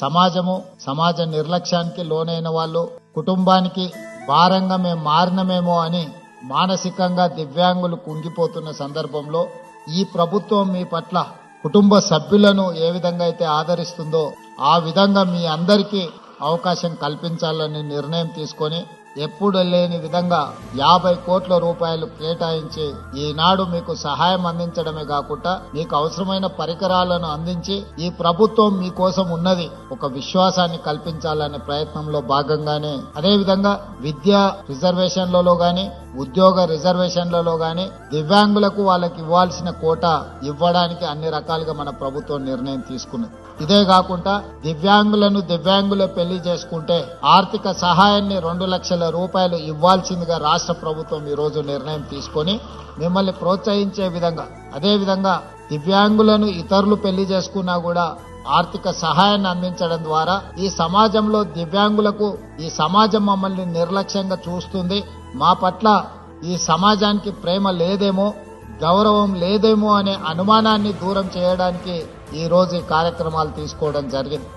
సమాజము సమాజ నిర్లక్ష్యానికి లోనైన వాళ్ళు కుటుంబానికి భారంగా మేము మారినమేమో అని మానసికంగా దివ్యాంగులు కుంగిపోతున్న సందర్భంలో ఈ ప్రభుత్వం మీ పట్ల కుటుంబ సభ్యులను ఏ విధంగా అయితే ఆదరిస్తుందో ఆ విధంగా మీ అందరికీ అవకాశం కల్పించాలని నిర్ణయం తీసుకొని ఎప్పుడు లేని విధంగా యాభై కోట్ల రూపాయలు కేటాయించి ఈనాడు మీకు సహాయం అందించడమే కాకుండా మీకు అవసరమైన పరికరాలను అందించి ఈ ప్రభుత్వం మీకోసం ఉన్నది ఒక విశ్వాసాన్ని కల్పించాలనే ప్రయత్నంలో భాగంగానే. అదేవిధంగా విద్యా రిజర్వేషన్లలో గాని ఉద్యోగ రిజర్వేషన్లలో గాని దివ్యాంగులకు వాళ్ళకి ఇవ్వాల్సిన కోట ఇవ్వడానికి అన్ని రకాలుగా మన ప్రభుత్వం నిర్ణయం తీసుకున్నది. ఇదే కాకుండా దివ్యాంగులను దివ్యాంగులే పెళ్ళి చేసుకుంటే ఆర్థిక సహాయాన్ని రెండు లక్షల రూపాయలు ఇవ్వాల్సిందిగా రాష్ట్ర ప్రభుత్వం ఈ రోజు నిర్ణయం తీసుకొని మిమ్మల్ని ప్రోత్సహించే విధంగా అదే విధంగా దివ్యాంగులను ఇతరులు పెళ్ళి చేసుకున్నా కూడా ఆర్థిక సహాయాన్ని అందించడం ద్వారా ఈ సమాజంలో దివ్యాంగులకు ఈ సమాజం మమ్మల్ని నిర్లక్ష్యంగా చూస్తుంది. మా పట్ల ఈ సమాజానికి ప్రేమ లేదేమో గౌరవం లేదేమో అనే అనుమానాన్ని దూరం చేయడానికి ఈ రోజు ఈ కార్యక్రమాలు తీసుకోవడం జరిగింది.